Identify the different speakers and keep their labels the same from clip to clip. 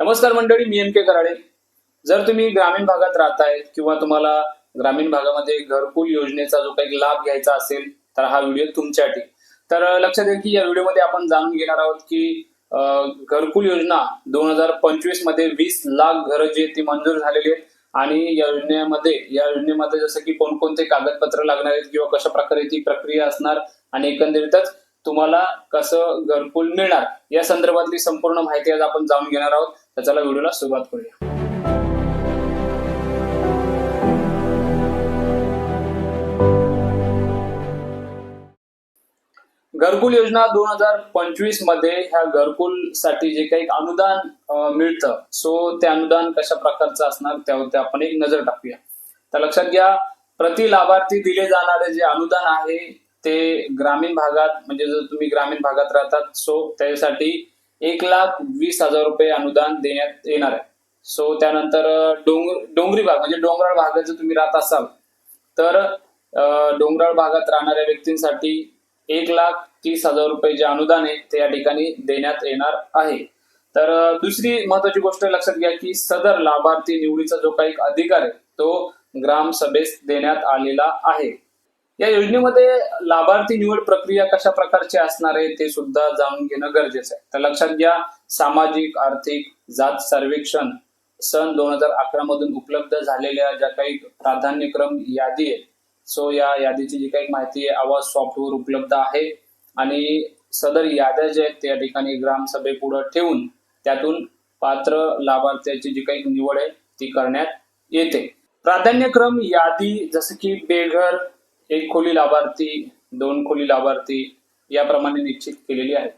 Speaker 1: नमस्कार मंडळी मी एम के कराडे. जर तुम्ही ग्रामीण भागात राहताय किंवा तुम्हाला ग्रामीण भागामध्ये घरकुल योजनेचा जो काही लाभ घ्यायचा असेल तर हा व्हिडिओ तुमच्यासाठी. तर लक्षात घ्या की या व्हिडिओमध्ये आपण जाणून घेणार आहोत की घरकुल योजना दोन हजार पंचवीसमध्ये वीस लाख घरं जी आहेत ती मंजूर झालेली आहेत आणि या योजनेमध्ये या योजनेमध्ये जसं की कोणकोणते कागदपत्र लागणार आहेत किंवा कशा प्रकारे ती प्रक्रिया असणार आणि एकंदरीतच तुम्हाला कसं घरकुल मिळणार या संदर्भातली संपूर्ण माहिती आज आपण जाणून घेणार आहोत. तर चला व्हिडिओला सुरुवात करूया. घरकुल योजना दोन हजार पंचवीसमध्ये ह्या घरकुलसाठी जे काही अनुदान मिळतं सो ते अनुदान कशा प्रकारचं असणार त्यावरती आपण एक नजर टाकूया. तर लक्षात घ्या प्रति लाभार्थी दिले जाणारे जे अनुदान आहे ते ग्रामीण भागात म्हणजे जर तुम्ही ग्रामीण भागात राहतात सो त्यासाठी एक लाख वीस हजार रुपये अनुदान देण्यात येणार आहे. सो त्यानंतर डोंगर डोंगरी भाग म्हणजे डोंगराळ भागात जर तुम्ही राहत असाल तर डोंगराळ भागात राहणाऱ्या व्यक्तींसाठी एक लाख तीस हजार रुपये जे अनुदान आहे ते या ठिकाणी देण्यात येणार आहे. तर दुसरी महत्वाची गोष्ट लक्षात घ्या की सदर लाभार्थी निवडीचा जो काही अधिकार आहे तो ग्रामसभेस देण्यात आलेला आहे. या योजनेमध्ये लाभार्थी निवड प्रक्रिया कशा प्रकारची असणार आहे ते सुद्धा जाणून घेणं गरजेचं आहे. तर लक्षात घ्या सामाजिक आर्थिक जात सर्वेक्षण सन दोन हजार अकरा मधून उपलब्ध झालेल्या ज्या काही प्राधान्यक्रम यादी आहे सो या यादीची जी काही माहिती आहे आवाज सॉफ्टवेअर उपलब्ध आहे आणि सदर याद्या ज्या आहेत त्या ठिकाणी ग्रामसभेपुढे ठेवून त्यातून पात्र लाभार्थ्याची जी काही निवड आहे ती करण्यात येते. प्राधान्यक्रम यादी जसं की बेघर एक खोली लाभार्थी दोन खोली लाभार्थी याप्रमाणे निश्चित केलेली आहे.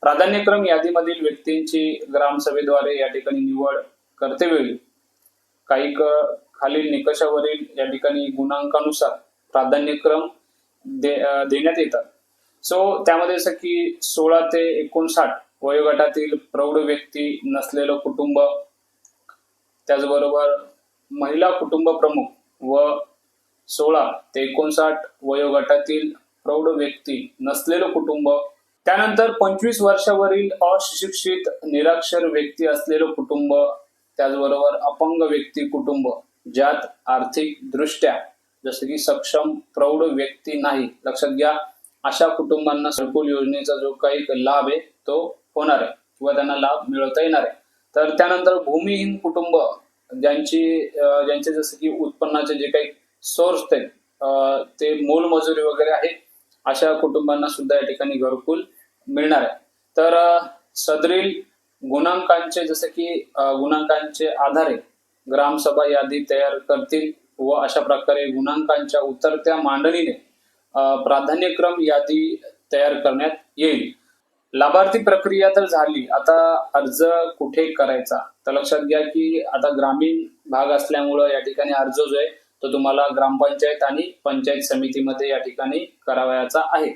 Speaker 1: प्राधान्यक्रम यादीमधील व्यक्तींची ग्रामसभेद्वारे या ठिकाणी निवड करतेवेळी काही क- खालील निकषावरील या ठिकाणी गुणांकानुसार प्राधान्यक्रम दे देण्यात येतात. सो त्यामध्ये जसं की सोळा ते एकोणसाठ वयोगटातील प्रौढ व्यक्ती नसलेलं कुटुंब त्याचबरोबर महिला कुटुंब प्रमुख व सोळा ते एकोणसाठ वयोगटातील प्रौढ व्यक्ती नसलेलं कुटुंब. त्यानंतर पंचवीस वर्षावरील अशिक्षित निरक्षर व्यक्ती असलेलं कुटुंब. त्याचबरोबर अपंग व्यक्ती कुटुंब ज्यात आर्थिक दृष्ट्या जसं की सक्षम प्रौढ व्यक्ती नाही. लक्षात घ्या अशा कुटुंबांना सरकुल योजनेचा जो काही लाभ आहे तो होणार आहे किंवा त्यांना लाभ मिळवता येणार आहे. तर त्यानंतर भूमिहीन कुटुंब ज्यांची ज्यांचे जसं की उत्पन्नाचे जे काही सोर्स आहेत ते ते मोलमजुरी वगैरे आहे. अशा कुटुंबांना सुद्धा या ठिकाणी घरकुल मिळणार आहे. तर सदरील गुणांकांचे जसं की गुणांकांचे आधारे ग्रामसभा यादी तयार करतील व अशा प्रकारे गुणांकांच्या उतरत्या मांडणीने प्राधान्यक्रम यादी तयार करण्यात येईल. लाभार्थी प्रक्रिया तर झाली. आता अर्ज कुठे करायचा? तर लक्षात घ्या की आता ग्रामीण भाग असल्यामुळं या ठिकाणी अर्ज जो आहे तो तुम्हाला ग्रामपंचायत आणि पंचायत समितीमध्ये या ठिकाणी करावयाचा आहे.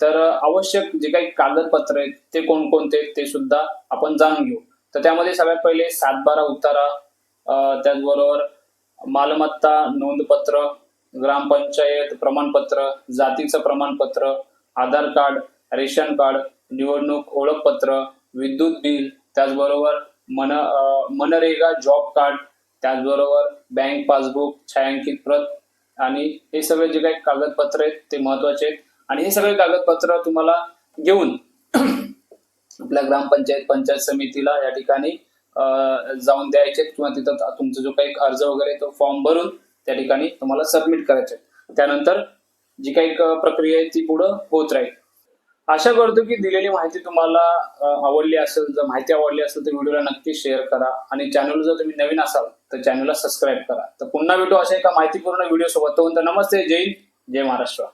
Speaker 1: तर आवश्यक जे काही कागदपत्र आहेत ते कोणकोणते आहेत ते सुद्धा आपण जाणून घेऊ. तर त्यामध्ये सगळ्यात पहिले सातबारा उतारा त्याचबरोबर मालमत्ता नोंदपत्र ग्रामपंचायत प्रमाणपत्र जातीचं प्रमाणपत्र आधार कार्ड रेशन कार्ड निवडणूक ओळखपत्र विद्युत बिल त्याचबरोबर मन मनरेगा जॉब कार्ड त्याचबरोबर बँक पासबुक छायांकित प्रत आणि हे सगळे जे काही कागदपत्र आहेत ते महत्त्वाचे आहेत. आणि हे सगळे कागदपत्र तुम्हाला घेऊन आपल्या ग्रामपंचायत पंचायत समितीला या ठिकाणी जाऊन द्यायचे किंवा तिथं तुमचा जो काही अर्ज वगैरे तो फॉर्म भरून त्या ठिकाणी तुम्हाला सबमिट करायचे त्यानंतर जी काही प्रक्रिया आहे ती पुढं होत राहील. आशा करतो की दिलेली माहिती तुम्हाला आवडली असेल जर माहिती आवडली असेल तर व्हिडिओला नक्की शेअर करा. आणि चॅनल जर तुम्ही नवीन असाल तर चॅनलला सबस्क्राईब करा. तर पुन्हा भेटू अशा एका माहितीपूर्ण व्हिडिओ सोबत. तोपर्यंत नमस्ते जय हिंद जय महाराष्ट्र.